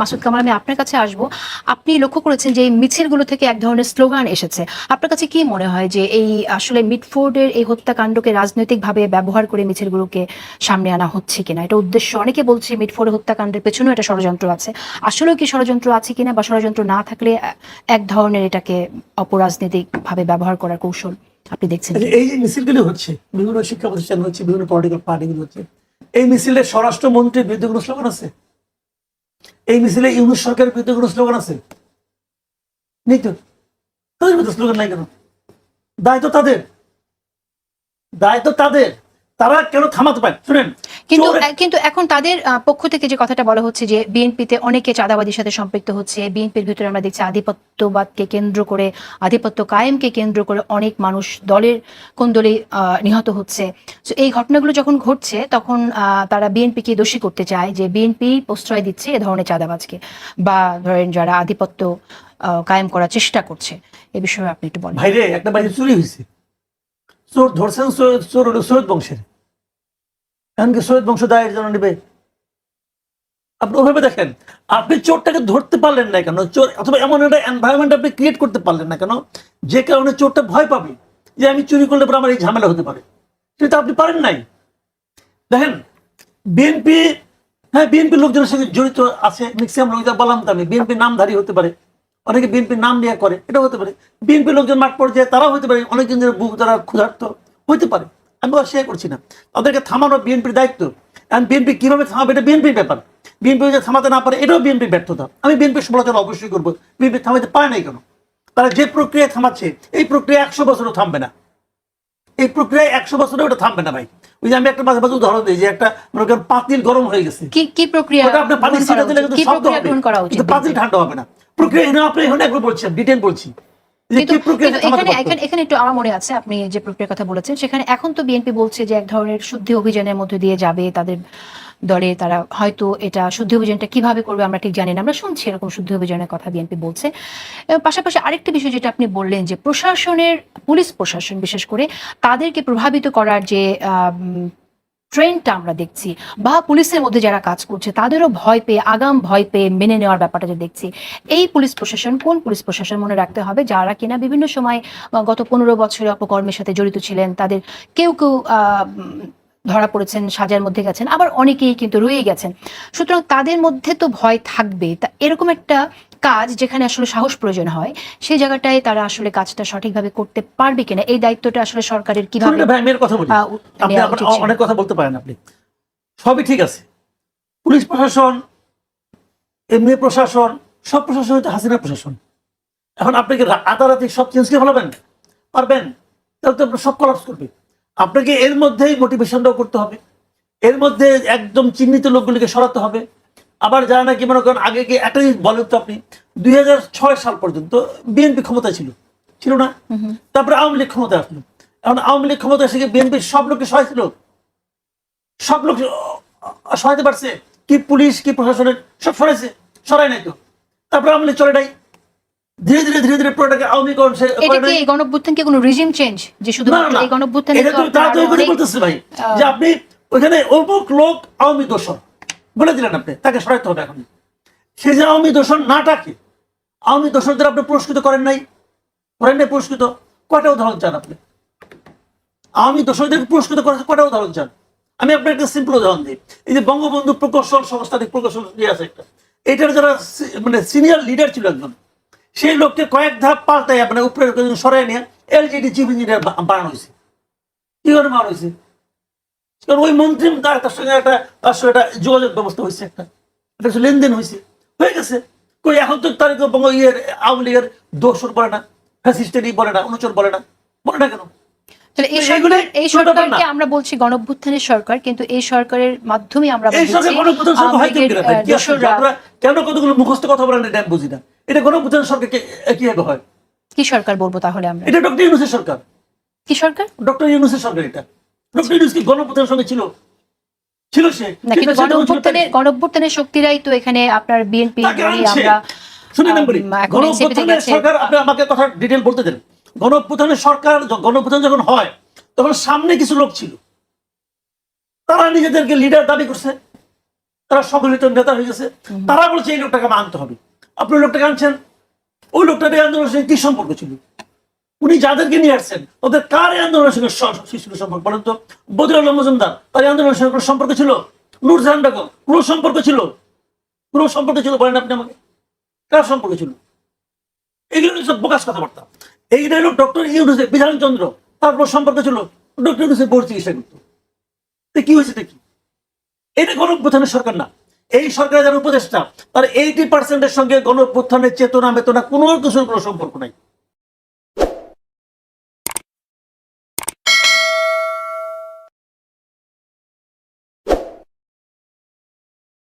মাসুদ কামাল, আমি আপনার কাছে আসব। আপনি লক্ষ্য করেছেন যে এই মিছিলগুলো থেকে এক ধরনের স্লোগান এসেছে। আপনার কাছে কি মনে হয় যে এই আসলে মিটফোর্ডের এই হত্যাকাণ্ডকে রাজনৈতিকভাবে ব্যবহার করে মিছিলগুলোকে সামনে আনা হচ্ছে কিনা? এটা উদ্দেশ্য। অনেকে বলছে মিটফোর্ডের হত্যাকাণ্ডের পেছনেও একটা ষড়যন্ত্র আছে। আসলেও কি ষড়যন্ত্র আছে কিনা বা ষড়যন্ত্র না থাকলে এক ধরনের এটাকে অপরাজনৈতিক ভাবে ব্যবহার করার কৌশল আপনি দেখছেন এই যে মিছিলগুলি হচ্ছে, বিভিন্ন শিক্ষা প্রতিষ্ঠান হচ্ছে, বিভিন্ন পলিটিক্যাল পার্টিগুলো হচ্ছে, এই মিছিলের স্বরাষ্ট্রমন্ত্রীর বিরুদ্ধে কোনো স্লোগান আছে? এই মিছিলে ইউনুস সরকারের বিরুদ্ধে কোনো স্লোগান আছে? নেই তো। তাদের বিরুদ্ধে স্লোগান নাই কেন? দায় তো তাদের। দায় তো তাদের। তারা কেন থামাতে পারে? শুনেন কিন্তু কিন্তু এখন তাদের পক্ষ থেকে যে কথাটা বলা হচ্ছে যে বিএনপিতে অনেকে চাঁদাবাদীর সাথে সম্পৃক্ত হচ্ছে বিএনপির ভিতরে আমরা দেখছি আধিপত্যবাদকে কেন্দ্র করে আধিপত্য কায়েমকে কেন্দ্র করে অনেক মানুষ দলের কোন দলে নিহত হচ্ছে। তো এই ঘটনাগুলো যখন ঘটছে তখন আহ, তারা বিএনপিকে দোষী করতে চায় যে বিএনপি প্রশ্রয় দিচ্ছে এ ধরনের চাঁদাবাজকে বা ধরেন যারা আধিপত্য কায়েম করার চেষ্টা করছে। এ বিষয়ে আপনি একটু বলেন। ভাইরে একটা বাড়ি চুরি হয়েছে। চোর ধরছেন চোর হলো সৈয়দ বংশের। এমনকি সৈয়দ বংশ দায়ের জন্য নেবে? আপনি ওভাবে দেখেন, আপনি চোরটাকে ধরতে পারলেন না কেন? চোর অথবা এমন একটা এনভায়রনমেন্ট আপনি ক্রিয়েট করতে পারলেন না কেন? যে কারণে চোরটা ভয় পাবে যে আমি চুরি করলে পরে আমার এই ঝামেলা হতে পারে। সেটা আপনি পারেন নাই। দেখেন বিএনপি হ্যাঁ বিএনপি লোকজনের সঙ্গে জড়িত আছে ম্যাক্সিমাম লোক যা বললাম তো আমি বিএনপি নামধারী হতে পারে। অনেকে বিএনপির নাম নিয়ে করে এটা হতে পারে। বিএনপি লোকজন মাঠ পর্যায়ে, তারাও হতে পারে, অনেকজন বুক তারা ক্ষুধার্ত হতে পারে। আমি শেয়ার করছি না। তাদেরকে থামানো বিএনপির দায়িত্ব। এখন বিএনপি কীভাবে থামাবে, এটা বিএনপির ব্যাপার। বিএনপি যদি থামাতে না পারে, এটাও বিএনপির ব্যর্থতা। আমি বিএনপির সমালোচনা অবশ্যই করব। বিএনপি থামাতে পারে নাই কেন? তারা যে প্রক্রিয়া থামাচ্ছে, এই প্রক্রিয়া একশো বছরও থামবে না। এই প্রক্রিয়ায় একশো বছরে ওটা থামবে না ভাই। ওই যে আমি একটা মাঝে মাঝে উদাহরণ দিই যে একটা মনে করেন পাতিল গরম হয়ে গেছে। কি কি প্রক্রিয়া ওটা আপনি পানি ছিটা করা দিলে উচিত? কিন্তু শব্দ হবে। কিন্তু পাতিল ঠান্ডা হবে না। প্রক্রিয়া এখানে আপনি এখানে একবার বলছেন ডিটেল বলছি। এখানে একটু আমার মনে আছে আপনি যে প্রক্রিয়ার কথা বলেছেন সেখানে এখন তো বিএনপি বলছে যে এক ধরনের শুদ্ধি অভিযানের মধ্যে দিয়ে যাবে তাদের দলে তারা হয়তো এটা শুদ্ধি অভিযানটা কীভাবে করবে আমরা ঠিক জানি না। আমরা শুনছি এরকম শুদ্ধি অভিযানের কথা বিএনপি বলছে। পাশাপাশি আরেকটি বিষয় যেটা আপনি বললেন যে প্রশাসনের, পুলিশ প্রশাসন বিশেষ করে, তাদেরকে প্রভাবিত করার যে ট্রেন্ডটা আমরা দেখছি বা পুলিশের মধ্যে যারা কাজ করছে, তাদেরও ভয় পেয়ে, আগাম ভয় পেয়ে মেনে নেওয়ার ব্যাপারটা যে দেখছি, এই পুলিশ প্রশাসন কোন পুলিশ প্রশাসন মনে রাখতে হবে? যারা কিনা বিভিন্ন সময়, গত পনেরো বছরে অপকর্মের সাথে জড়িত ছিলেন, তাদের কেউ কেউ ধরা পড়েছেন সাজার মধ্যে গেছেন আবার অনেকেই কিন্তু রয়ে গেছেন। সুতরাং তাদের মধ্যে তো ভয় থাকবে। তা এরকম একটা কাজ যেখানে আসলে সাহস প্রয়োজন হয় সেই জায়গাটায় তারা আসলে কাজটা সঠিকভাবে করতে পারবে কিনা এই দায়িত্বটা আসলে সরকারের কীভাবে কথা বলি? অনেক কথা বলতে পারেন আপনি। সবই ঠিক আছে। পুলিশ প্রশাসন এমনি প্রশাসন সব প্রশাসন হচ্ছে হাসিনা প্রশাসন। এখন আপনি কি আদালতে সব চেঞ্জ করে ফেলাবেন? পারবেন? তাহলে তো সব কলাপস করবে। আপনাকে এর মধ্যেই মোটিভেশনটাও করতে হবে। এর মধ্যে একদম চিহ্নিত লোকগুলিকে সরাতে হবে। আবার যারা নাকি মনে করেন আগে কি একটা বলেন তো আপনি দুই হাজার ছয় সাল পর্যন্ত বিএনপি ক্ষমতা ছিল। ছিল না? তারপরে আওয়ামী লীগ ক্ষমতা আসলো। এখন আওয়ামী লীগ ক্ষমতা এসে বিএনপির সব লোককে সহায়ছিল সব লোক সহায়তে পারছে? কি পুলিশ কি প্রশাসনের সব সরাইছে? সরাই নাই তো। তারপরে আওয়ামী লীগ চলে নাই। ধীরে ধীরে ধীরে ধীরে পুরোটাকে আওয়ামীকরণ সে এটা কি গণঅভ্যুত্থান কি কোনো রিজিম চেঞ্জ যে শুধু এই গণঅভ্যুত্থানে এটা তো তো তারা তো করে বলতেছে ভাই যে আপনি ওখানে অমুক লোক আওয়ামী দোষর। বলে দিলেন আপনি তাকে সরাইতে হবে এখন। সে যে আওয়ামী দোষর আওয়ামী দোষরদের আপনি পুরস্কৃত করেন নাই? করেন নাই পুরস্কৃত? কয়টা উদাহরণ চান আপনি? আওয়ামী দোষরদের পুরস্কৃত করার কয়টা উদাহরণ চান? আমি আপনার একটা সিম্পল উদাহরণ দিই। এই যে বঙ্গবন্ধু প্রকৌশল সংস্থা থেকে প্রকৌশল আছে একটা। এটার যারা মানে সিনিয়র লিডার ছিল একজন সেই লোককে কয়েক ধাপ পাল্টাই আপনার উপরে সরাই নিয়ে এলজিডি চিফ ইঞ্জিনিয়ার বানানো হয়েছে। কি করে বানানো হয়েছে? কারণ ওই মন্ত্রী তার সঙ্গে একটা তার সঙ্গে একটা যোগাযোগ ব্যবস্থা হয়েছে একটা। একটা লেনদেন হয়েছে। হয়ে গেছে। কই এখন তো তার ইয়ের আওয়ামী লীগের দোষর বলে না, ফ্যাসিস্টেরই বলে না, অনুচর বলে না। বলে না কেন? এই সরকার এই সরকারকে আমরা বলছি গণঅভ্যুত্থানের সরকার কিন্তু এই সরকারের মাধ্যমে আমরা কেন কতগুলো মুখস্থ কথা বলেন এটা বুঝি না। এটা কীভাবে হয়? কি সরকার বলব তাহলে আমরা? এটা ডক্টর ইউনুসের সরকার। কি সরকার? ডক্টর ইউনুসের সরকার এটা। ডক্টর ইউনুস কি সঙ্গে ছিল? ছিল সে। কিন্তু শক্তিরাই তো এখানে আপনার বিএনপি আমরা শুনে এখন গণঅভ্যুত্থানের সরকার আপনি আমাকে কথা ডিটেল বলতে দেন। গণঅভ্যুত্থানের সরকার গণপ্রধান যখন হয় তখন সামনে কিছু লোক ছিল। তারা নিজেদেরকে লিডার দাবি করছে। তারা সম্মিলিত নেতা হয়ে গেছে। তারা বলছে এই লোকটাকে আনতে হবে। আপনি ওই লোকটাকে আনছেন? ওই লোকটার এই আন্দোলনের সঙ্গে কি সম্পর্ক ছিল? উনি যাদেরকে নিয়ে আসছেন ওদের কার এই আন্দোলনের সঙ্গে ছিল সম্পর্ক? বলেন তো। বদির আলম মজুমদার তার এই আন্দোলনের সঙ্গে কোনো সম্পর্ক ছিল? নুরজাহান বেগম কোনো সম্পর্ক ছিল? কোনো সম্পর্ক ছিল? বলেন আপনি আমাকে। কার সম্পর্ক ছিল? এগুলো সব বোকাস কথাবার্তা। এইটা হলো ডক্টর ইউনুসের বিধানচন্দ্র তারপর সম্পর্ক ছিল ডক্টর ইউনুসের বোর্ড চিকিৎসা করতো কি হয়েছে দেখি এটা গণপ্রধানের সরকার না। এই সরকারের যারা উপদেষ্টা, তার এইটি পার্সেন্টের সঙ্গে গণপ্রথানের চেতনা বেতনা কোনো কিছুর কোনো সম্পর্ক নাই।